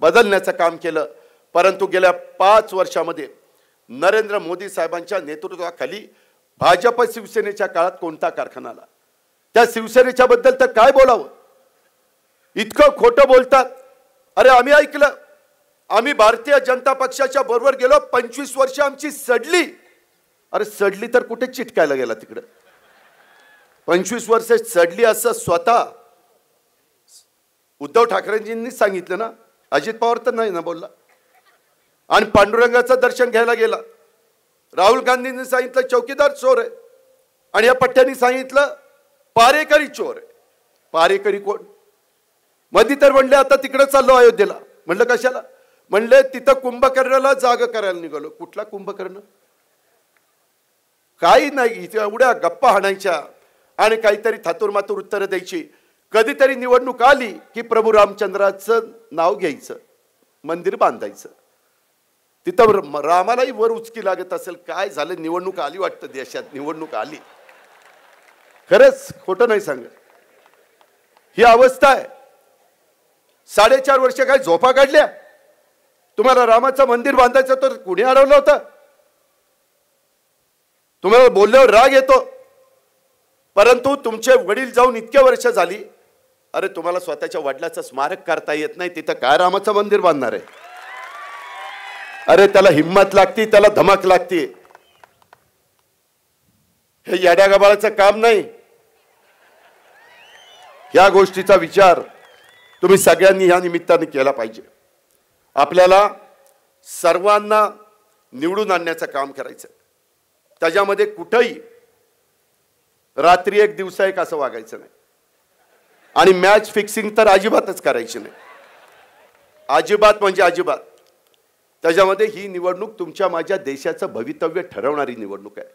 बदलण्याचं काम केलं. परंतु गेल्या पाच वर्षामध्ये नरेंद्र मोदी साहेबांच्या नेतृत्वाखाली भाजप शिवसेनेच्या काळात कोणता कारखाना आला? त्या शिवसेनेच्या बद्दल तर काय बोलावं? इतकं खोटं बोलतात. अरे आम्ही ऐकलं. आम्ही भारतीय जनता पक्षाच्या बरोबर गेलो. पंचवीस वर्ष आमची सडली. अरे सडली तर कुठे चिटकायला गेला तिकडं? पंचवीस वर्ष सडली असं स्वतः उद्धव ठाकरेंजींनी सांगितलं ना? अजित पवार तर नाही ना बोलला. आणि पांडुरंगाचं दर्शन घ्यायला गेला. राहुल गांधींनी सांगितलं चौकीदार चोर आहे. आणि या पठ्ठ्यांनी सांगितलं पारेकरी चोर आहे. पारेकरी कोण? मधी तर म्हणले आता तिकडे चाललो अयोध्येला. म्हणलं कशाला? म्हणले तिथं कुंभकर्णाला जाग करायला निघालो. कुठला कुंभकर्ण? काही नाही इथे एवढ्या गप्पा हाणायच्या आणि काहीतरी थातूरमातूर उत्तरं द्यायची. कधीतरी निवडणूक आली की प्रभू रामचंद्राचं नाव घ्यायचं मंदिर बांधायचं. तिथं रामालाही वर उचकी लागत असेल काय झालं निवडणूक आली वाटतं देशात निवडणूक आली. खरंच खोटं नाही सांगत. ही अवस्था आहे. साडेचार वर्ष काय झोपा काढल्या? तुम्हाला रामाचं मंदिर बांधायचं तर कुणी अडवलं होतं? तुम्हाला बोलल्यावर राग येतो. परंतु तुमचे वडील जाऊन इतक्या वर्ष झाली अरे तुम्हाला स्वतःच्या वडिलाचं स्मारक करता येत नाही तिथं काय रामाचं मंदिर बांधणार आहे? अरे त्याला हिंमत लागती त्याला धमक लागती. हे याड्या गबाळाचं काम नाही. या गोष्टीचा विचार तुम्ही सगळ्यांनी ह्या निमित्ताने केला पाहिजे. आपल्याला सर्वांना निवडून आणण्याचं काम करायचं त्याच्यामध्ये कुठंही रात्री एक दिवसा एक असं वागायचं नाही. आणि मॅच फिक्सिंग तर अजिबातच करायची नाही. अजिबात म्हणजे अजिबात. त्याच्यामध्ये ही निवडणूक तुमच्या माझ्या देशाचं भवितव्य ठरवणारी निवडणूक आहे.